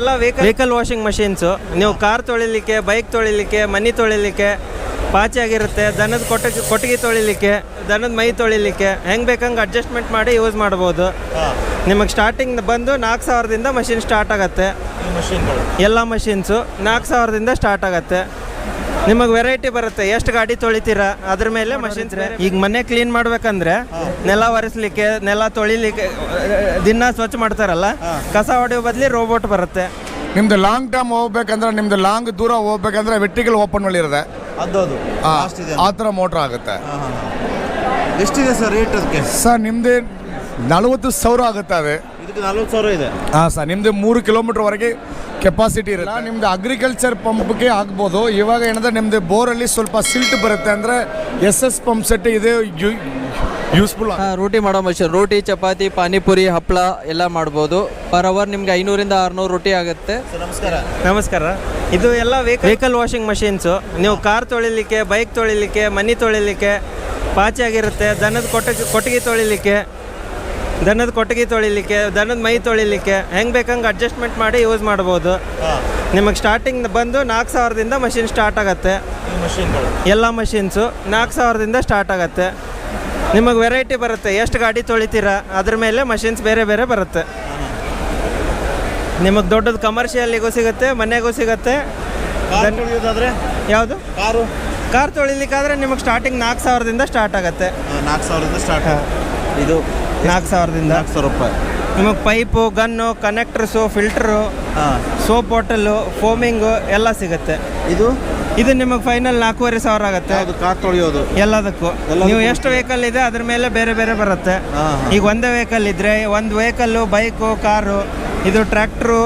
ಎಲ್ಲ vehicle vehicle washing machines ನೀವು car ತೊಳಿಲಿಕ್ಕೆ ಬೈಕ್ ತೊಳಿಲಿಕ್ಕೆ ಮನಿ ತೊಳಿಲಿಕ್ಕೆ ಪಾಚಿ ಆಗಿರುತ್ತೆ. ದನದ ಕೊಟ್ಟಿಗೆ ಕೊಟ್ಟಿಗೆ ತೊಳಿಲಿಕ್ಕೆ ದನದ ಮೈ ತೊಳಿಲಿಕ್ಕೆ ಹೆಂಗೆ ಬೇಕಂಗೆ ಅಡ್ಜಸ್ಟ್ಮೆಂಟ್ ಮಾಡಿ ಯೂಸ್ ಮಾಡ್ಬೋದು. ನಿಮಗೆ ಸ್ಟಾರ್ಟಿಂಗ್ ಬಂದು ನಾಲ್ಕು ಸಾವಿರದಿಂದ ಮಷಿನ್ ಸ್ಟಾರ್ಟ್ ಆಗುತ್ತೆ. ಎಲ್ಲ ಮಷಿನ್ಸು ನಾಲ್ಕು ಸಾವಿರದಿಂದ ಸ್ಟಾರ್ಟ್ ಆಗುತ್ತೆ. ನಿಮಗೆ ವೆರೈಟಿ ಬರುತ್ತೆ. ಎಷ್ಟು ಗಾಡಿ ತೊಳಿತೀರಾ? ಅದ್ರ ಮೇಲೆ ಮಷಿನ್ಸ್ ಈಗ ಮನೆ ಕ್ಲೀನ್ ಮಾಡ್ಬೇಕಂದ್ರೆ ನೆಲ ಒರೆಸ್ಲಿಕ್ಕೆ ನೆಲ ತೊಳಿಲಿಕ್ಕೆ ದಿನ ಸ್ವಚ್ಛ ಮಾಡ್ತಾರಲ್ಲ ಕಸ ಹೊಡೆಯೋ ಬದಲಿ ರೋಬೋಟ್ ಬರುತ್ತೆ. ನಿಮ್ದು ಲಾಂಗ್ ಟರ್ಮ್ ಹೋಗ್ಬೇಕಂದ್ರೆ ನಿಮ್ದು ಲಾಂಗ್ ದೂರ ಹೋಗ್ಬೇಕಂದ್ರೆ ವೆಟ್ಟಿಕಲ್ ಓಪನ್ ಉಳಿರೋದ ಅದು ಅದು ಆ- ಥರ ಮೋಟ್ರ್ ಆಗುತ್ತೆ. ಎಷ್ಟಿದೆ ಸರ್ ರೇಟ್ ಅದಕ್ಕೆ? ಸರ್ ನಿಮ್ದು ನಲವತ್ತು ಸಾವಿರ ಆಗುತ್ತೆ ಅದೇ? ಇದಕ್ಕೆ ನಲ್ವತ್ತು ಸಾವಿರ ಇದೆ. ಹಾಂ ಸರ್ ನಿಮ್ದು ಮೂರು ಕಿಲೋಮೀಟರ್ವರೆಗೆ ಕೆಪಾಸಿಟಿ ಇರುತ್ತೆ. ನಿಮ್ದು ಅಗ್ರಿಕಲ್ಚರ್ ಪಂಪ್ಗೆ ಆಗ್ಬೋದು. ಇವಾಗ ಏನಂದ್ರೆ ನಿಮ್ದು ಬೋರಲ್ಲಿ ಸ್ವಲ್ಪ ಸಿಲ್ಟ್ ಬರುತ್ತೆ ಅಂದರೆ ಎಸ್ ಎಸ್ ಪಂಪ್ ಸೆಟ್ ಇದೆ ಯೂಸ್ಫುಲ್ ರೋಟಿ ಮಾಡೋ ಮಷೀನ್ ರೋಟಿ ಚಪಾತಿ ಪಾನಿಪುರಿ ಹಪ್ಪಳ ಎಲ್ಲ ಮಾಡ್ಬೋದು. ಪರ್ ಅವರ್ ನಿಮ್ಗೆ ಐನೂರಿಂದ ಆರುನೂರು ರೋಟಿ ಆಗುತ್ತೆ. ನಮಸ್ಕಾರ. ನಮಸ್ಕಾರ. ಇದು ಎಲ್ಲ ವೆಹಿಕಲ್ ವಾಷಿಂಗ್ ಮಷಿನ್ಸ್ ನೀವು ಕಾರ್ ತೊಳಿಲಿಕ್ಕೆ ಬೈಕ್ ತೊಳಿಲಿಕ್ಕೆ ಮನಿ ತೊಳಿಲಿಕ್ಕೆ ಪಾಚಿ ಆಗಿರುತ್ತೆ ದನದ ಕೊಟ್ಟಿಗೆ ಕೊಟ್ಟಿಗೆ ತೊಳಿಲಿಕ್ಕೆ. ದನದ ಕೊಟ್ಟಿಗೆ ತೊಳಿಲಿಕ್ಕೆ ದನದ ಮೈ ತೊಳಿಲಿಕ್ಕೆ ಹೆಂಗೆ ಬೇಕಂಗೆ ಅಡ್ಜಸ್ಟ್ಮೆಂಟ್ ಮಾಡಿ ಯೂಸ್ ಮಾಡ್ಬೋದು. ನಿಮಗೆ ಸ್ಟಾರ್ಟಿಂಗ್ ಬಂದು ನಾಲ್ಕು ಸಾವಿರದಿಂದ ಮಷಿನ್ ಸ್ಟಾರ್ಟ್ ಆಗುತ್ತೆ. ಎಲ್ಲ ಮಷಿನ್ಸು ನಾಲ್ಕು ಸಾವಿರದಿಂದ ಸ್ಟಾರ್ಟ್ ಆಗುತ್ತೆ. ನಿಮಗೆ ವೆರೈಟಿ ಬರುತ್ತೆ ಎಷ್ಟು ಗಾಡಿ ತೊಳಿತೀರಾ ಅದ್ರ ಮೇಲೆ ಮಷಿನ್ಸ್ ಬೇರೆ ಬೇರೆ ಬರುತ್ತೆ. ನಿಮಗೆ ದೊಡ್ಡದು ಕಮರ್ಷಿಯಲ್ಲಿಗೂ ಸಿಗುತ್ತೆ ಮನೆಗೂ ಸಿಗುತ್ತೆ. ಯಾವುದು? ಕಾರು ಕಾರ್ ತೊಳಿಲಿಕ್ಕಾದ್ರೆ ನಿಮಗೆ ಸ್ಟಾರ್ಟಿಂಗ್ ನಾಲ್ಕು ಸಾವಿರದಿಂದ ಸ್ಟಾರ್ಟ್ ಆಗುತ್ತೆ. ನಾಲ್ಕು ಸಾವಿರದಿಂದ ಸ್ಟಾರ್ಟ್ ಇದು ನಾಲ್ಕು ಸಾವಿರದಿಂದ. ನಾಲ್ಕು ಸಾವಿರ ರೂಪಾಯಿ. ನಿಮಗೆ ಪೈಪು ಗನ್ನು ಕನೆಕ್ಟರ್ಸು ಫಿಲ್ಟ್ರು ಹಾಂ. ಸೋಪ್ ಬಾಟಲು ಫೋಮಿಂಗು ಎಲ್ಲ ಸಿಗುತ್ತೆ. ಇದು? ಇದು ನಿಮಗೆ ಫೈನಲ್ ನಾಲ್ಕೂವರೆ ಸಾವಿರ ಆಗುತ್ತೆ. ಅದು ಕಾರ್ ತೊಳೆಯೋದು? ಎಲ್ಲದಕ್ಕೂ. ನೀವು ಎಷ್ಟು ವೆಹಿಕಲ್ ಇದೆ ಅದ್ರ ಮೇಲೆ ಬೇರೆ ಬೇರೆ ಬರುತ್ತೆ. ಈಗ ಒಂದೇ ವೆಹಿಕಲ್ ಇದ್ರೆ ಒಂದು ವೆಹಿಕಲ್ಲು ಬೈಕು ಕಾರು ಇದು ಟ್ರ್ಯಾಕ್ಟ್ರು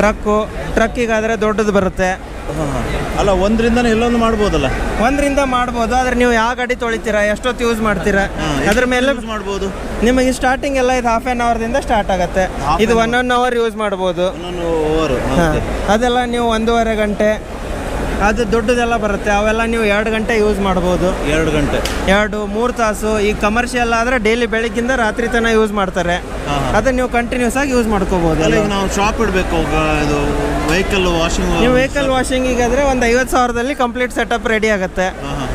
ಟ್ರಕ್ಕು ಟ್ರಕ್ಕಿಗಾದರೆ ದೊಡ್ಡದು ಬರುತ್ತೆ. ಅಲ್ಲ ಒಂದರಿಂದ ಇಲ್ಲೊಂದು ಮಾಡ್ಬೋದಲ್ಲ? ಒಂದರಿಂದ ಮಾಡ್ಬೋದು ಆದ್ರೆ ನೀವು ಯಾವ ಗಾಡಿ ತೊಳಿತೀರಾ ಎಷ್ಟೊತ್ತು ಯೂಸ್ ಮಾಡ್ತೀರಾ ಅದ್ರ ಮೇಲೆ ಮಾಡ್ಬೋದು? ನಿಮಗೆ ಸ್ಟಾರ್ಟಿಂಗ್ ಎಲ್ಲ ಇದು ಹಾಫ್ ಆನ್ ಅವರ್ದಿಂದ ಸ್ಟಾರ್ಟ್ ಆಗುತ್ತೆ. ಇದು ಒನ್ ಒನ್ ಅವರ್ ಯೂಸ್ ಮಾಡ್ಬೋದು. ಅದೆಲ್ಲ ನೀವು ಒಂದೂವರೆ ಗಂಟೆ ಅದು ದೊಡ್ಡದೆಲ್ಲ ಬರುತ್ತೆ. ಅವೆಲ್ಲ ನೀವು ಎರಡು ಗಂಟೆ ಯೂಸ್ ಮಾಡ್ಬೋದು. ಎರಡು ಗಂಟೆ. ಎರಡು ಮೂರು ತಾಸು. ಈ ಕಮರ್ಷಿಯಲ್ ಆದರೆ ಡೈಲಿ ಬೆಳಗ್ಗಿಂದ ರಾತ್ರಿ ತನಕ ಯೂಸ್ ಮಾಡ್ತಾರೆ. ಅದನ್ನ ನೀವು ಕಂಟಿನ್ಯೂಸ್ ಆಗಿ ಯೂಸ್ ಮಾಡ್ಕೋಬಹುದು ಅಲ್ಲ ಈಗ ನಾವು ಶಾಪ್ ಇಡಬೇಕು ಇದು ವೆಹಿಕಲ್ ವಾಷಿಂಗ್ ನೀವು ವೆಹಿಕಲ್ ವಾಷಿಂಗಿಗೆ ಆದರೆ ಒಂದು ಐವತ್ತು ಸಾವಿರದಲ್ಲಿ ಕಂಪ್ಲೀಟ್ ಸೆಟಪ್ ರೆಡಿ ಆಗುತ್ತೆ.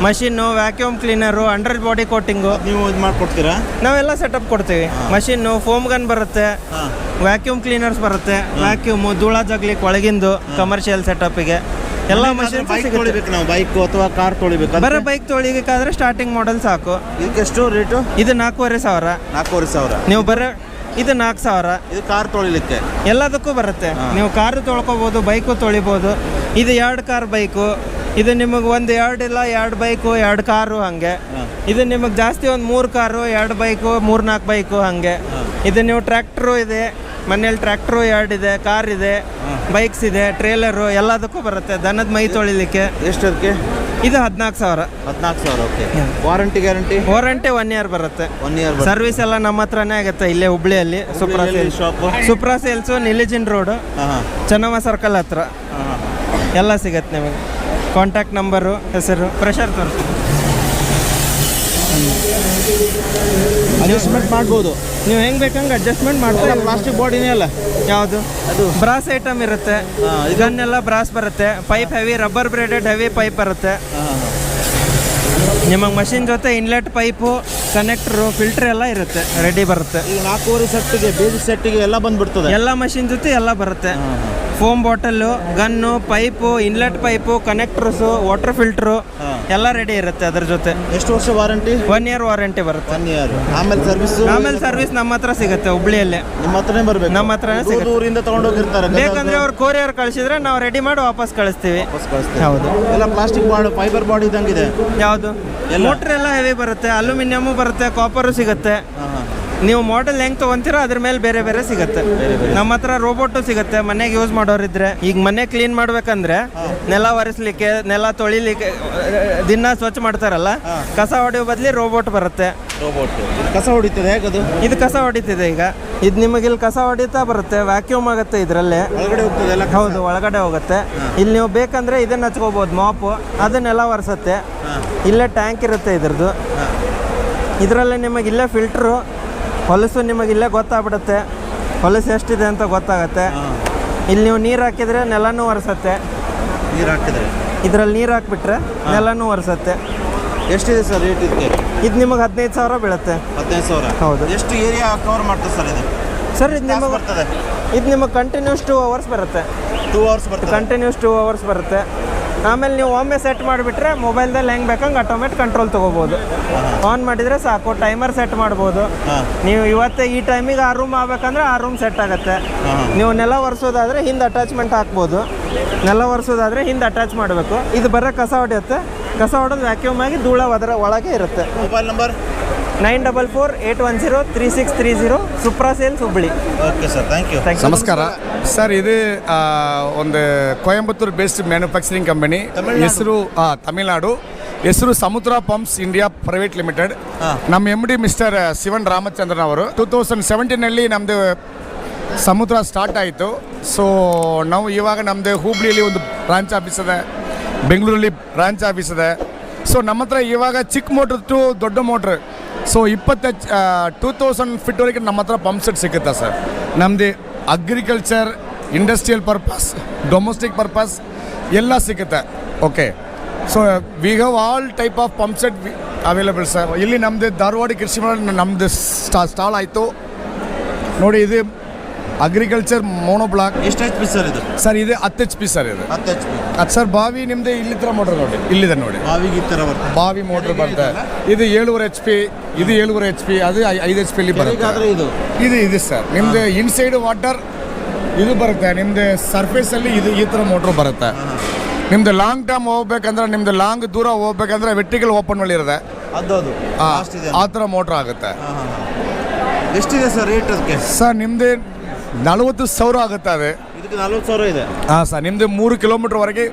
Machine vacuum cleaner under body coating ನೀವು ಇದು ಮಾಡ್ಕೊಡ್ತೀರಾ? ನಾವೆಲ್ಲ ಸೆಟಪ್ ಕೊಡ್ತೀವಿ. ಮಷಿನ್ನು ಫೋಮ್ ಗನ್ ಬರುತ್ತೆ. ವ್ಯಾಕ್ಯೂಮ್ ಕ್ಲೀನರ್ಸ್ ಬರುತ್ತೆ. ವ್ಯಾಕ್ಯೂಮು ಧೂಳ ಜಗ್ಲಿಕ್ಕೆ ಒಳಗಿಂದು ಕಮರ್ಷಿಯಲ್ ಸೆಟಪ್ಗೆ ಎಲ್ಲ ಮಷಿನ್ ಬೈಕ್ ತೊಳಿಬೇಕು ನಾವು ಬೈಕ್ ಅಥವಾ ಕಾರ್ ತೊಳಿಬೇಕು. ಬರೋ ಬೈಕ್ ತೊಳಿಬೇಕಾದ್ರೆ ಸ್ಟಾರ್ಟಿಂಗ್ ಮಾಡೆಲ್ ಸಾಕು. ಇದಕ್ಕೆ ಎಷ್ಟು ರೇಟು ಇದು ನಾಲ್ಕೂವರೆ ಸಾವಿರ. ನಾಲ್ಕೂವರೆ ಸಾವಿರ. ನೀವು ಬರೋ ಇದು ನಾಲ್ಕು ಸಾವಿರ. ಇದು ಕಾರ್ ತೊಳಿಲಿಕ್ಕೆ. ಎಲ್ಲದಕ್ಕೂ ಬರುತ್ತೆ. ನೀವು ಕಾರು ತೊಳ್ಕೊಬೋದು ಬೈಕು ತೊಳಿಬೋದು. ಇದು ಎರಡು ಕಾರ್ ಬೈಕು ಇದು ನಿಮಗೆ ಒಂದು ಎರಡು ಇಲ್ಲ ಎರಡು ಬೈಕು ಎರಡು ಕಾರು ಹಾಗೆ. ಇದು ನಿಮಗೆ ಜಾಸ್ತಿ ಒಂದು ಮೂರು ಕಾರು ಎರಡು ಬೈಕು ಮೂರು ನಾಲ್ಕು ಬೈಕು ಹಾಗೆ. ಇದು ನೀವು ಟ್ರ್ಯಾಕ್ಟ್ರು ಇದೆ ಮನೇಲಿ ಟ್ರ್ಯಾಕ್ಟ್ರು ಎರಡು ಇದೆ ಕಾರ್ ಇದೆ ಬೈಕ್ಸ್ ಇದೆ ಟ್ರೇಲರು ಎಲ್ಲದಕ್ಕೂ ಬರುತ್ತೆ ದನದ ಮೈ ತೊಳಿಲಿಕ್ಕೆ. ಎಷ್ಟು ಅದಕ್ಕೆ? ಇದು ಹದಿನಾಲ್ಕು ಸಾವಿರ. ಹದಿನಾಲ್ಕು ಸಾವಿರ okay. Warranty guarantee warranty one year ಬರುತ್ತೆ. ಒನ್ ಇಯರ್ ಸರ್ವಿಸ್ ಎಲ್ಲ ನಮ್ಮ ಹತ್ರನೇ ಆಗುತ್ತೆ ಇಲ್ಲೇ ಹುಬ್ಳಿಯಲ್ಲಿ Supra sales shop Supra sales Nilijin road Chennamma circle ಹತ್ರ. ಎಲ್ಲ ಸಿಗತ್ತೆ ನಿಮಗೆ. ಕಾಂಟ್ಯಾಕ್ಟ್ ನಂಬರು ಹೆಸರು ಪ್ರೆಷರ್ ತೋರಿಸಿ ಅಡ್ಜಸ್ಟ್ಮೆಂಟ್ ಮಾಡ್ಬೋದು. ನೀವು ಹೆಂಗೆ ಬೇಕಂಗೆ ಅಡ್ಜಸ್ಟ್ಮೆಂಟ್ ಮಾಡ್ತಾರೆ ಪ್ಲಾಸ್ಟಿಕ್ ಬಾಡಿನೇ ಅಲ್ಲ ಯಾವುದು? ಅದು. ಬ್ರಾಸ್ ಐಟಮ್ ಇರುತ್ತೆ. ಇದನ್ನೆಲ್ಲ ಇದು- ಬ್ರಾಸ್ ಬರುತ್ತೆ. Pipe heavy rubber braided heavy pipe ಬರುತ್ತೆ. ನಿಮಗೆ ಮಷಿನ್ ಜೊತೆ ಇನ್ಲೆಟ್ ಪೈಪು ಕನೆಕ್ಟ್ರು ಫಿಲ್ಟರ್ ಎಲ್ಲ ಇರುತ್ತೆ. ರೆಡಿ ಬರುತ್ತೆ. ಈಗ ನಾಲ್ಕೂವರೆ ಸೆಟ್ಟಿಗೆ ಬೇಸಿಕ್ ಸೆಟ್ಟಿಗೆ ಎಲ್ಲ ಬಂದ್ಬಿಡ್ತದೆ. ಎಲ್ಲ ಮಷಿನ್ ಜೊತೆ ಎಲ್ಲ ಬರುತ್ತೆ. Foam bottle gun pipe inlet pipe connectors water filter ಎಲ್ಲ ರೆಡಿ ಇರುತ್ತೆ ಅದ್ರ ಜೊತೆ. ಎಷ್ಟು ವರ್ಷ ವಾರಂಟಿ ಒನ್ ಇಯರ್ ವಾರಂಟಿ ಬರುತ್ತೆ. ಒನ್ ಇಯರ್ ಆಮೇಲೆ ಸರ್ವಿಸ್ ಆಮೇಲೆ ಸರ್ವಿಸ್ ನಮ್ಮ ಹತ್ರ ಸಿಗುತ್ತೆ ಹುಬ್ಳಿಯಲ್ಲೇ. ನಮ್ಮ ಹತ್ರನೇ ಬರ್ಬೇಕು. ನಮ್ಮ ಹತ್ರನೇ ಸಿಗುತ್ತೆ. ಊರಿಂದ ತಗೊಂಡೋಗಿರ್ತಾರೆ ಬೇಕಂದ್ರೆ ಅವ್ರು ಕೊರಿಯರ್ ಕಳಿಸಿದ್ರೆ ನಾವು ರೆಡಿ ಮಾಡಿ ವಾಪಸ್ ಕಳಿಸ್ತೀವಿ. ವಾಪಸ್ ಕಳಿಸ್ತೀವಿ. ಹೌದು. ಎಲ್ಲ ಪ್ಲಾಸ್ಟಿಕ್ ಬಾಡಿ ಫೈಬರ್ ಬಾಡಿ ಇದ್ದಂಗಿದೆ. ಯಾವುದು? ಮೋಟರ್ ಎಲ್ಲ ಹೆವಿ ಬರುತ್ತೆ ಅಲ್ಯೂಮಿನಿಯಮು ಬರುತ್ತೆ ಕಾಪರು ಸಿಗುತ್ತೆ. ನೀವು ಮಾಡೆಲ್ ಹೆಂಗ್ ತಗೊಂತೀರೋ ಅದ್ರ ಮೇಲೆ ಬೇರೆ ಬೇರೆ ಸಿಗುತ್ತೆ. ನಮ್ಮ ಹತ್ರ ರೋಬೋಟು ಸಿಗುತ್ತೆ ಮನೆಗೆ ಯೂಸ್ ಮಾಡೋರಿದ್ರೆ. ಈಗ ಮನೆ ಕ್ಲೀನ್ ಮಾಡ್ಬೇಕಂದ್ರೆ ನೆಲ ಒರೆಸ್ಲಿಕ್ಕೆ ನೆಲ ತೊಳಿಲಿಕ್ಕೆ ದಿನ ಸ್ವಚ್ಛ ಮಾಡ್ತಾರಲ್ಲ ಕಸ ಹೊಡೆಯೋ ಬದಲಿ ರೋಬೋಟ್ ಬರುತ್ತೆ. ಕಸ ಹೊಡಿತದೆ ಹೇಗದು ಇದು ಕಸ ಹೊಡಿತಿದೆ ಈಗ. ಇದು ನಿಮಗೆ ಇಲ್ಲಿ ಕಸ ಹೊಡಿತಾ ಬರುತ್ತೆ ವ್ಯಾಕ್ಯೂಮ್ ಆಗುತ್ತೆ ಇದರಲ್ಲೇ. ಹೌದು ಒಳಗಡೆ ಹೋಗುತ್ತೆ. ಇಲ್ಲಿ ನೀವು ಬೇಕಂದ್ರೆ ಇದನ್ನ ಹಚ್ಕೋಬಹುದು ಮಾಪು. ಅದನ್ನೆಲ್ಲ ಒರೆಸುತ್ತೆ. ಇಲ್ಲೇ ಟ್ಯಾಂಕ್ ಇರುತ್ತೆ ಇದ್ರದ್ದು. ಇದರಲ್ಲೇ ನಿಮಗೆ ಇಲ್ಲೇ ಫಿಲ್ಟ್ರು ಹೊಲಸು ನಿಮಗೆ ಇಲ್ಲೇ ಗೊತ್ತಾಗ್ಬಿಡುತ್ತೆ. ಹೊಲಸು ಎಷ್ಟಿದೆ ಅಂತ ಗೊತ್ತಾಗುತ್ತೆ. ಇಲ್ಲಿ ನೀವು ನೀರು ಹಾಕಿದ್ರೆ ನೆಲನೂ ಒರೆಸತ್ತೆ. ನೀರು ಹಾಕಿದ್ರೆ? ಇದರಲ್ಲಿ ನೀರು ಹಾಕ್ಬಿಟ್ರೆ ನೆಲನೂ ಒರೆಸತ್ತೆ. ಎಷ್ಟಿದೆ ಸರ್ ರೇಟ್ ಇದಕ್ಕೆ? ಇದು ನಿಮಗೆ ಹದಿನೈದು ಸಾವಿರ ಬೀಳುತ್ತೆ. ಹದಿನೈದು ಸಾವಿರ? ಹೌದು. ಎಷ್ಟು ಏರಿಯಾ ಕವರ್ ಮಾಡ್ತದೆ ಸರ್ ಇದು? ಸರ್ ಇದು ನಿಮಗೆ ನಿಮಗೆ ಬರ್ತದೆ. ಇದು ನಿಮಗೆ ಕಂಟಿನ್ಯೂಸ್ ಟೂ ಅವರ್ಸ್ ಬರುತ್ತೆ. ಟೂ ಅವರ್ಸ್ ಬರುತ್ತೆ ಕಂಟಿನ್ಯೂಸ್ ಟೂ ಅವರ್ಸ್ ಬರುತ್ತೆ. ಆಮೇಲೆ ನೀವು ಒಮ್ಮೆ ಸೆಟ್ ಮಾಡಿಬಿಟ್ರೆ ಮೊಬೈಲ್ದಲ್ಲಿ ಹೆಂಗೆ ಬೇಕಂಗೆ ಆಟೋಮೆಟ್ ಕಂಟ್ರೋಲ್ ತೊಗೋಬೋದು. ಆನ್ ಮಾಡಿದರೆ ಸಾಕು ಟೈಮರ್ ಸೆಟ್ ಮಾಡ್ಬೋದು. ನೀವು ಇವತ್ತೇ ಈ ಟೈಮಿಗೆ ಆ ರೂಮ್ ಆಗ್ಬೇಕಂದ್ರೆ ಆ ರೂಮ್ ಸೆಟ್ ಆಗುತ್ತೆ. ನೀವು ನೆಲ ಒರೆಸೋದಾದರೆ ಹಿಂದೆ ಅಟ್ಯಾಚ್ಮೆಂಟ್ ಹಾಕ್ಬೋದು. ನೆಲ ಒರೆಸೋದಾದರೆ ಹಿಂದೆ ಅಟ್ಯಾಚ್ ಮಾಡಬೇಕು. ಇದು ಬರೋ ಕಸ ಹೊಡೆಯುತ್ತೆ. ಕಸ ಹೊಡೆದು ವ್ಯಾಕ್ಯೂಮ್ ಆಗಿ ಧೂಳ ಅದರ ಒಳಗೆ ಇರುತ್ತೆ. Mobile number nine double four eight one zero three six three zero Supra sales Hubballi okay sir thank you thank you ನಮಸ್ಕಾರ. ಸರ್ ಇದು ಒಂದು ಕೊಯಂಬತ್ತೂರು ಬೇಸ್ಡ್ ಮ್ಯಾನುಫ್ಯಾಕ್ಚರಿಂಗ್ ಕಂಪನಿ. ಹೆಸರು ಆ, ತಮಿಳ್ನಾಡು. ಹೆಸರು Samudra pumps India private limited. ನಮ್ಮ M D mister Shivan Ramachandran ಅವರು. Two thousand ಸೆವೆಂಟೀನಲ್ಲಿ ನಮ್ಮದು ಸಮುದ್ರ ಸ್ಟಾರ್ಟ್ ಆಯಿತು. ಸೊ ನಾವು ಇವಾಗ ನಮ್ಮದು ಹುಬ್ಳಿಯಲ್ಲಿ ಒಂದು ಬ್ರಾಂಚ್ ಆಫೀಸ್ ಇದೆ. ಬೆಂಗಳೂರಲ್ಲಿ ಬ್ರಾಂಚ್ ಆಫೀಸ್ ಇದೆ. ಸೊ ನಮ್ಮ ಹತ್ರ ಇವಾಗ ಚಿಕ್ಕ ಮೋಟ್ರ್ ಟು ದೊಡ್ಡ ಮೋಟ್ರ್ ಸೊ ಇಪ್ಪತ್ತ ಟೂ ತೌಸಂಡ್ ಫಿಟ್ವರೆಗೆ ನಮ್ಮ ಹತ್ರ ಪಂಪ್ ಸೆಟ್ ಸಿಗುತ್ತೆ ಸರ್ ನಮ್ಮದು agriculture industrial purpose domestic purpose ಎಲ್ಲ ಸಿಗುತ್ತೆ. Okay so we have all type of pump set available sir ಇಲ್ಲಿ ನಮ್ಮದು ಧಾರವಾಡ ಕೃಷಿ ನಮ್ಮದು ಸ್ಟಾ ಸ್ಟಾಲ್ ಆಯಿತು. ನೋಡಿ, ಇದು ಅಗ್ರಿಕಲ್ಚರ್ ಮೋನೋ ಬ್ಲಾಕ್ ಎಷ್ಟು ಎಚ್ ಪಿ ಸರ್ ಇದು? ಸರ್ ಇದು ಹತ್ತು ಎಚ್ ಪಿ ಸರ್ ಇದು. ಹತ್ತು ಎಚ್ ಪಿ ಅದು ಸರ್ ಬಾವಿ ನಿಮ್ಮದೇ ಇಲ್ಲಿ ತರ ಮೋಟರ್ ನೋಡಿ. ಇಲ್ಲಿದೆ ನೋಡಿ. ಬಾವಿಗೆ ಈ ಥರ ಬರ್ತದೆ. ಬಾವಿ ಮೋಟರ್ ಬರುತ್ತೆ ಇದು ಏಳುವರೆ ಎಚ್ ಪಿ ಇದು ಏಳುವರೆ ಎಚ್ ಪಿ ಅದು ಐ- ಐದು ಎಚ್ ಪಿ ಬರುತ್ತೆ. ಕೆರೆಗಾದ್ರೆ ಇದು? ಇದು ಇದು ಸರ್ ನಿಮ್ದು ಇನ್ಸೈಡ್ ವಾಟರ್ ಇದು ಬರುತ್ತೆ. ನಿಮ್ದು ಸರ್ಫೇಸಲ್ಲಿ ಇದು ಈ ತರ ಮೋಟರ್ ಬರುತ್ತೆ. ನಿಮ್ದು ಲಾಂಗ್ ಟರ್ಮ್ ಹೋಗ್ಬೇಕಂದ್ರೆ ನಿಮ್ದು ಲಾಂಗ್ ದೂರ ಹೋಗ್ಬೇಕಂದ್ರೆ ವೆಟ್ಟಿಕಲ್ ಓಪನ್ ಅಲ್ಲಿ ಇರುತ್ತೆ. ಅದು ಅದು ಆ ತರ ಮೋಟರ್ ಆ ಥರ ಮೋಟ್ರ್ ಆಗುತ್ತೆ ಎಷ್ಟಿದೆ ಸರ್ ರೇಟ್ ಅದಕ್ಕೆ? ಸರ್ ನಿಮ್ದು ನಲವತ್ತು ಸಾವಿರ ಆಗುತ್ತೆ ಅದು. ಇದಕ್ಕೆ ನಲ್ವತ್ತು ಸಾವಿರ ಇದೆ. ಹಾಂ ಸರ್ ನಿಮ್ದು ಮೂರು ಕಿಲೋಮೀಟರ್ವರೆಗೆ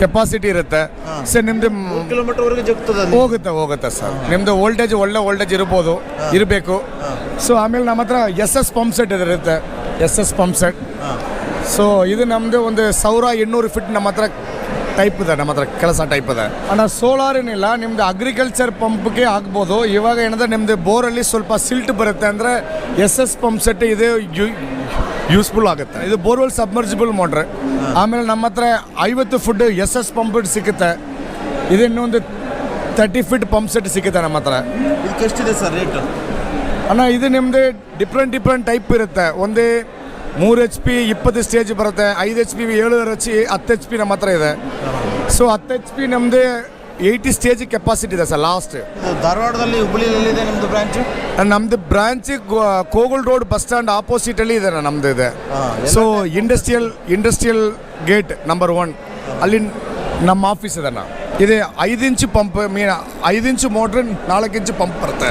ಕೆಪಾಸಿಟಿ ಇರುತ್ತೆ. ಸರ್ ನಿಮ್ಮದು ಕಿಲೋಮೀಟರ್ ವರೆಗೆ ಜಗ್ತದೆ ಹೋಗುತ್ತೆ ಹೋಗುತ್ತೆ ಸರ್. ನಿಮ್ಮದು ವೋಲ್ಟೇಜ್ ಒಳ್ಳೆ ವೋಲ್ಟೇಜ್ ಇರ್ಬೋದು ಇರಬೇಕು. ಸೊ ಆಮೇಲೆ ನಮ್ಮ ಹತ್ರ ಎಸ್ ಎಸ್ ಪಂಪ್ ಸೆಟ್ ಇರುತ್ತೆ. S S pump set so ಇದು ನಮ್ಮದು ಒಂದು ಸಾವಿರ ಎಂಟುನೂರು ಫಿಟ್ ನಮ್ಮ ಹತ್ರ ಟೈಪ್ ಇದೆ ನಮ್ಮ ಹತ್ರ ಕೆಲಸ ಟೈಪ್ ಇದೆ. ಅಣ್ಣ ಸೋಲಾರ್ ಏನಿಲ್ಲ ನಿಮ್ದು ಅಗ್ರಿಕಲ್ಚರ್ ಪಂಪ್ಗೆ ಆಗ್ಬೋದು. ಇವಾಗ ಏನಂದ್ರೆ ನಿಮ್ದು ಬೋರಲ್ಲಿ ಸ್ವಲ್ಪ ಸಿಲ್ಟ್ ಬರುತ್ತೆ ಅಂದರೆ ಎಸ್ ಎಸ್ ಪಂಪ್ ಸೆಟ್ ಇದು ಯೂಸ್ಫುಲ್ ಆಗುತ್ತೆ. ಇದು ಬೋರ್ವೆಲ್ ಸಬ್ಮರ್ಜಿಬಲ್ ಮೋಟ್ರ್. ಆಮೇಲೆ ನಮ್ಮ ಹತ್ರ ಐವತ್ತು ಫುಡ್ ಎಸ್ ಎಸ್ ಪಂಪ್ ಸಿಗುತ್ತೆ. ಇದು ಇನ್ನೊಂದು ತರ್ಟಿ ಫಿಟ್ ಪಂಪ್ ಸೆಟ್ ಸಿಗುತ್ತೆ ನಮ್ಮ ಹತ್ರ. ಎಷ್ಟಿದೆ ಸರ್ ರೇಟ್? ಅಣ್ಣ ಇದು ನಿಮ್ಮದು ಡಿಫ್ರೆಂಟ್ ಡಿಫ್ರೆಂಟ್ ಟೈಪ್ ಇರುತ್ತೆ. ಒಂದೇ ಮೂರು ಎಚ್ ಪಿ ಇಪ್ಪತ್ತು ಸ್ಟೇಜ್ ಬರುತ್ತೆ. ಐದು ಎಚ್ ಪಿ ಏಳು ಎಚ್ ಹತ್ತು ಎಚ್ ಪಿ ನಮ್ಮ ಹತ್ರ ಇದೆ. ಸೊ ಹತ್ತು ಎಚ್ ಪಿ ನಮ್ಮದು ಏಯ್ಟಿ ಸ್ಟೇಜ್ ಕೆಪಾಸಿಟಿ ಇದೆ ಸರ್ ಲಾಸ್ಟ್ ಧಾರವಾಡದಲ್ಲಿ ಹುಬ್ಬಳ್ಳಿಯಲ್ಲಿದೆ ನಿಮ್ಮದು ಬ್ರಾಂಚ್ ನಮ್ದು branch Kogul road bus stand ಆಪೋಸಿಟಲ್ಲಿ ಇದೆ ನಮ್ದು ಇದೆ. So industrial industrial gate number one ಅಲ್ಲಿ ನಮ್ಮ ಆಫೀಸ್ ಇದೆ ಇದೆ ಐದು ಇಂಚು ಪಂಪ್ ಮೀನ್ ಐದು ಇಂಚು ಮೋಟ್ರ್ ನಾಲ್ಕು ಇಂಚು ಪಂಪ್ ಬರುತ್ತೆ.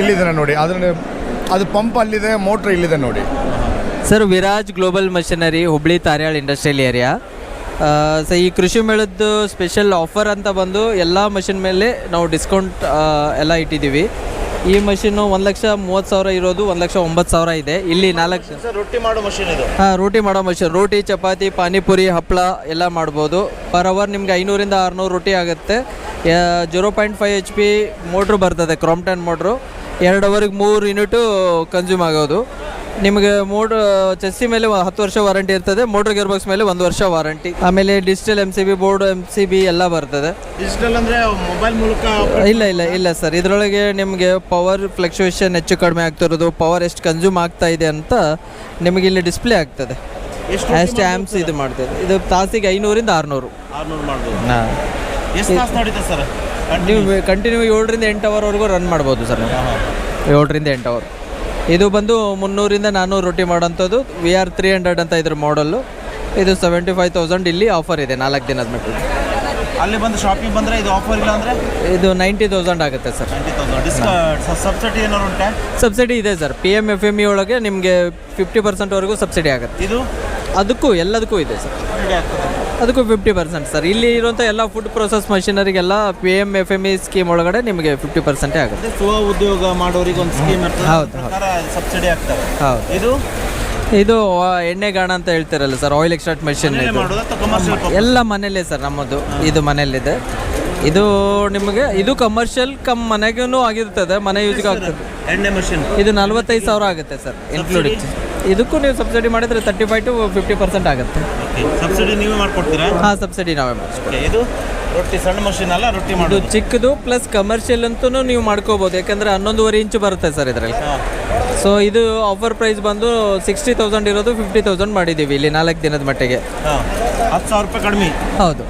ಇಲ್ಲಿದೆ ನೋಡಿ. ಅದನ್ನ ಅದು ಪಂಪ್ ಅಲ್ಲಿದೆ ಮೋಟ್ರ್ ಇಲ್ಲಿದೆ ನೋಡಿ. Sir Viraj global machinery Hubli Tarihal industrial area so ಈ ಕೃಷಿ ಮೇಳದ್ದು ಸ್ಪೆಷಲ್ ಆಫರ್ ಅಂತ ಬಂದು ಎಲ್ಲ ಮಷಿನ್ ಮೇಲೆ ನಾವು ಡಿಸ್ಕೌಂಟ್ ಎಲ್ಲ ಇಟ್ಟಿದ್ದೀವಿ. ಈ ಮಷಿನ್ನು ಒಂದು ಲಕ್ಷ ಮೂವತ್ತು ಸಾವಿರ ಇರೋದು ಒಂದು ಲಕ್ಷ ಒಂಬತ್ತು ಸಾವಿರ ಇದೆ. ಇಲ್ಲಿ ನಾಲ್ಕು ರೊಟ್ಟಿ ಮಾಡೋ ಮಷೀನ್ ಇದು. ಹಾಂ ರೋಟಿ ಮಾಡೋ ಮಷಿನ್ ರೋಟಿ ಚಪಾತಿ ಪಾನಿಪುರಿ ಹಪ್ಪಳ ಎಲ್ಲ ಮಾಡ್ಬೋದು. ಪರ್ ಅವರ್ ನಿಮ್ಗೆ ಐನೂರಿಂದ ಆರುನೂರು ರೋಟಿ ಆಗುತ್ತೆ. Zero point five H P motor ಬರ್ತದೆ ಕ್ರಾಂಪ್ಟನ್ ಮೋಟ್ರು ಎರಡು ಅವರಿಗೆ ಮೂರು ಯೂನಿಟು ಕನ್ಸ್ಯೂಮ್ ಆಗೋದು. ನಿಮಗೆ ಮೋಟ್ರ್ ಚೆಸ್ಸಿ ಮೇಲೆ ಹತ್ತು ವರ್ಷ ವಾರಂಟಿ ಇರ್ತದೆ ಮೋಟ್ರ್ ಗೇರ್ ಬಾಕ್ಸ್ ಮೇಲೆ ಒಂದು ವರ್ಷ ವಾರಂಟಿ. ಆಮೇಲೆ digital M C B board M C B ಎಲ್ಲ ಬರ್ತದೆ. ಡಿಜಿಟಲ್ ಅಂದರೆ ಮೊಬೈಲ್ ಮೂಲಕ ಇಲ್ಲ ಇಲ್ಲ ಇಲ್ಲ ಸರ್. ಇದರೊಳಗೆ ನಿಮಗೆ ಪವರ್ ಫ್ಲಕ್ಚುಯೇಷನ್ ಹೆಚ್ಚು ಕಡಿಮೆ ಆಗ್ತಿರೋದು ಪವರ್ ಎಷ್ಟು ಕನ್ಸ್ಯೂಮ್ ಆಗ್ತಾ ಇದೆ ಅಂತ ನಿಮಗೆ ಇಲ್ಲಿ ಡಿಸ್ಪ್ಲೇ ಆಗ್ತದೆ. ಎಷ್ಟು ಆ್ಯಮ್ಸ್ ಇದು ಮಾಡ್ತದೆ. ಇದು ತಾಸಿಗೆ ಐನೂರಿಂದ ಆರುನೂರು. ನೀವು ಕಂಟಿನ್ಯೂ ಏಳರಿಂದ ಎಂಟು ಅವರ್ವರೆಗೂ ರನ್ ಮಾಡ್ಬೋದು ಸರ್ ಏಳರಿಂದ ಎಂಟು ಅವರ್ ಇದು ಬಂದು ಮುನ್ನೂರಿಂದ ನಾನ್ನೂರು ರೊಟ್ಟಿ ಮಾಡೋಂಥದ್ದು. ವಿ ಆರ್ ತ್ರೀ ಹಂಡ್ರೆಡ್ ಅಂತ ಇದ್ರ ಮಾಡಲ್ಲು ಇದು ಸೆವೆಂಟಿ ಫೈವ್ ತೌಸಂಡ್ ಇಲ್ಲಿ ಆಫರ್ ಇದೆ ನಾಲ್ಕು ದಿನದ ಮಟ್ಟಿಗೆ. ಅಲ್ಲಿ ಬಂದು ಶಾಪಿಂಗ್ ಬಂದರೆ ಇದು ಆಫರ್ ಇಲ್ಲ ಅಂದರೆ? ಇದು ನೈಂಟಿ ತೌಸಂಡ್ ಆಗುತ್ತೆ ಸರ್ ಸಬ್ಸಿಡಿ ಏನಾದ್ರು ಉಂಟಾ? ಸಬ್ಸಿಡಿ ಇದೆ sir P M F M E ಒಳಗೆ ನಿಮಗೆ ಫಿಫ್ಟಿ ಪರ್ಸೆಂಟ್ವರೆಗೂ ಸಬ್ಸಿಡಿ ಆಗುತ್ತೆ. ಇದು? ಅದಕ್ಕೂ ಎಲ್ಲದಕ್ಕೂ ಇದೆ ಸರ್. ಅದಕ್ಕೂ ಫಿಫ್ಟಿ ಪರ್ಸೆಂಟ್ ಸರ್. ಇಲ್ಲಿ ಇರುವಂಥ ಎಲ್ಲ food process ಮಷಿನರಿಗೆಲ್ಲ P M F M E scheme ಒಳಗಡೆ ನಿಮಗೆ ಫಿಫ್ಟಿ ಪರ್ಸೆಂಟೇ ಆಗುತ್ತೆ. ಸ್ವ ಉದ್ಯೋಗ ಮಾಡೋರಿಗೆ ಒಂದು ಸ್ಕೀಮ್ ಹೌದು, ಸಬ್ಸಿಡಿ ಆಗ್ತಾರೆ ಹೌದು. ಇದು? ಇದು ಎಣ್ಣೆ ಗಾಣ ಅಂತ ಹೇಳ್ತಿರಲ್ಲ ಸರ್ ಆಯಿಲ್ ಎಕ್ಸ್ಟ್ರಾಕ್ಟ್ ಮೆಷಿನ್ ಎಲ್ಲ ಮನೇಲೇ ಸರ್ ನಮ್ಮದು. ಇದು ಮನೇಲಿದೆ. ಇದು ನಿಮಗೆ ಇದು ಕಮರ್ಷಿಯಲ್ ಕಮ್ ಮನೆಗೂ ಆಗಿರ್ತದೆ ಮನೆ ಯೂಸ್ಗೆ ಆಗ್ತದೆ. ಎಣ್ಣೆ ಮಷಿನ್ ಇದು ನಲ್ವತ್ತೈದು ಸಾವಿರ ಆಗುತ್ತೆ ಸರ್ ಇನ್ಕ್ಲೂಡಿಂಗ್ ಇದಕ್ಕೂ ನೀವು ಸಬ್ಸಿಡಿ ಮಾಡಿದರೆ thirty five to fifty percent ಆಗುತ್ತೆ ಸಬ್ಸಿಡಿ ನೀವೇ ಮಾಡ್ಕೊಡ್ತೀರಾ? ಹಾಂ ಸಬ್ಸಿಡಿ ನಾವೇ ಓಕೆ ಇದು ರೊಟ್ಟಿ ಸಣ್ಣ ಮಷಿನ್ ಅಲ್ಲ ರೊಟ್ಟಿ ಮಾಡೋದು. ಚಿಕ್ಕದು ಪ್ಲಸ್ ಕಮರ್ಷಿಯಲ್ ಅಂತೂ ನೀವು ಮಾಡ್ಕೋಬಹುದು ಯಾಕಂದರೆ ಹನ್ನೊಂದುವರೆ ಇಂಚು ಬರುತ್ತೆ ಸರ್ ಇದರಲ್ಲಿ. ಸೊ ಇದು ಆಫರ್ ಪ್ರೈಸ್ ಬಂದು ಸಿಕ್ಸ್ಟಿ ತೌಸಂಡ್ ಇರೋದು ಫಿಫ್ಟಿ ತೌಸಂಡ್ ಮಾಡಿದ್ದೀವಿ ಇಲ್ಲಿ ನಾಲ್ಕು ದಿನದ ಮಟ್ಟಿಗೆ. ಹಾಂ ಹತ್ತು ಸಾವಿರ ರೂಪಾಯಿ ಕಡಿಮೆ. ಹೌದು.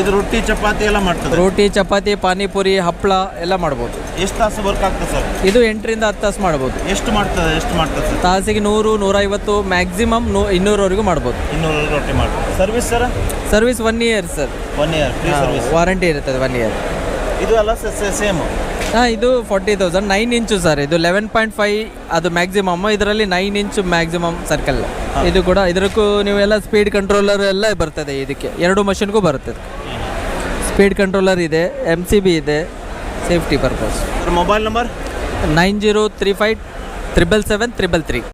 ಇದು ರೊಟ್ಟಿ ಚಪಾತಿ ಎಲ್ಲ ಮಾಡ್ತದೆ? ರೊಟ್ಟಿ ಚಪಾತಿ ಪಾನಿಪುರಿ ಹಪ್ಪಳ ಎಲ್ಲ ಮಾಡ್ಬೋದು. ಎಷ್ಟು ತಾಸು ವರ್ಕ್ ಆಗ್ತದೆ ಸರ್? ಇದು ಎಂಟರಿಂದ ಹತ್ತು ತಾಸು ಮಾಡ್ಬೋದು. ಎಷ್ಟು ಮಾಡ್ತದೆ ಎಷ್ಟು ಮಾಡ್ತದೆ ಸರ್? ತಾಸಿಗೆ ನೂರು ನೂರೈವತ್ತು ಮ್ಯಾಕ್ಸಿಮಮ್ ನೂ ಇನ್ನೂರವರೆಗೂ ಮಾಡ್ಬೋದು. ಇನ್ನೂರು ರೊಟ್ಟಿ ಮಾಡ್ತದೆ. Service sir? Service one year sir one year free service warranty ಇರ್ತದೆ ಒನ್ ಇಯರ್ ಇದು ಅಲ್ಲ ಸೇಮ್ ಹಾಂ ಇದು ಫಾರ್ಟಿ ತೌಸಂಡ್ ನೈನ್ ಇಂಚು ಸರ್ ಇದು ಲೆವೆನ್ ಪಾಯಿಂಟ್ ಫೈವ್ ಅದು ಮ್ಯಾಕ್ಸಿಮಮ್ ಇದರಲ್ಲಿ ನೈನ್ ಇಂಚು ಮ್ಯಾಕ್ಸಿಮಮ್ ಸರ್ಕಲ್ ಇದು ಕೂಡ ಇದಕ್ಕೂ ನೀವೆಲ್ಲ ಸ್ಪೀಡ್ ಕಂಟ್ರೋಲರ್ ಎಲ್ಲ ಬರ್ತದೆ ಇದಕ್ಕೆ. ಎರಡು ಮಷಿನ್ಗೂ ಬರ್ತದೆ. ಸ್ಪೀಡ್ ಕಂಟ್ರೋಲರ್ ಇದೆ ಎಂ ಸಿ ಬಿ ಇದೆ safety purpose. Mobile number? Nine zero three five triple seven triple three.